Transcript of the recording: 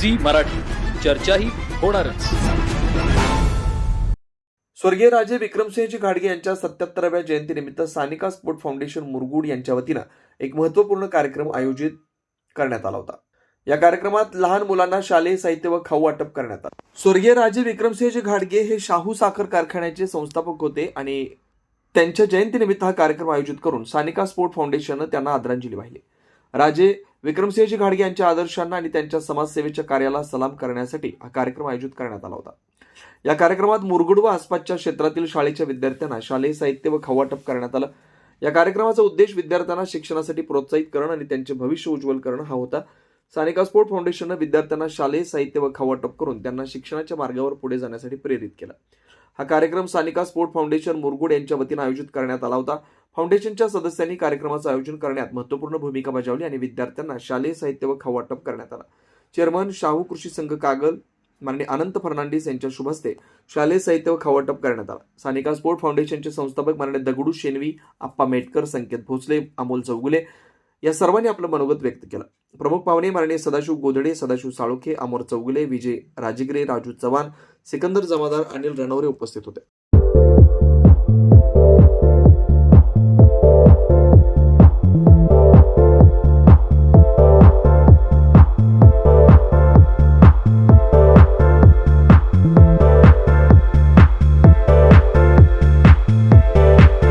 Zee Marathi. चर्चाही होणारच. स्वर्गीय राजे विक्रमसिंहजी घाडगे यांच्या सत्याहत्तराव्या जयंतीनिमित्त सानिका स्पोर्ट फाउंडेशन मुरगुड यांच्या वतीनं एक महत्त्वपूर्ण कार्यक्रम आयोजित करण्यात आला होता. या कार्यक्रमात लहान मुलांना शालेय साहित्य व खाऊ वाटप करण्यात आलं. स्वर्गीय राजे विक्रमसिंहजी घाडगे हे शाहू साखर कारखान्याचे संस्थापक होते आणि त्यांच्या जयंतीनिमित्त हा कार्यक्रम आयोजित करून सानिका स्पोर्ट फाउंडेशननं त्यांना आदरांजली वाहिली. राजे विक्रमसिंहजी घाडगे यांच्या आदर्शांना आणि त्यांच्या समाजसेवेच्या कार्याला सलाम करण्यासाठी हा कार्यक्रम आयोजित करण्यात आला होता. या कार्यक्रमात मुरगुड व आसपासच्या क्षेत्रातील शाळेच्या विद्यार्थ्यांना शालेय साहित्य व खवाटप करण्यात आलं. या कार्यक्रमाचा उद्देश विद्यार्थ्यांना शिक्षणासाठी प्रोत्साहित करणं आणि त्यांचे भविष्य उज्ज्वल करणं हा होता. सानिका स्पोर्ट फाउंडेशननं विद्यार्थ्यांना शालेय साहित्य व खवाटप करून त्यांना शिक्षणाच्या मार्गावर पुढे जाण्यासाठी प्रेरित केलं. हा कार्यक्रम सानिका स्पोर्ट फाउंडेशन मुरगुड यांच्या वतीनं आयोजित करण्यात आला होता. फाउंडेशनच्या सदस्यांनी कार्यक्रमाचं आयोजन करण्यात महत्त्वपूर्ण भूमिका बजावली आणि विद्यार्थ्यांना शालेय साहित्य व खावाटप करण्यात आला. चेअरमन शाहू कृषी संघ कागल माननीय अनंत फर्नांडिस यांच्या शुभ हस्ते शालेय साहित्य व खावाटप करण्यात आला. सानिका स्पोर्ट फाउंडेशनचे संस्थापक माननीय दगडू शेनवी आप्पा मेटकर संकेत भोसले अमोल चौगुले या सर्वांनी आपलं मनोगत व्यक्त केलं. प्रमुख पाहुणे माननीय सदाशिव गोधडे सदाशिव साळुखे अमोर चौगुले विजय राजगिरे राजू चव्हाण सिकंदर जमादार अनिल रणवरे उपस्थित होते.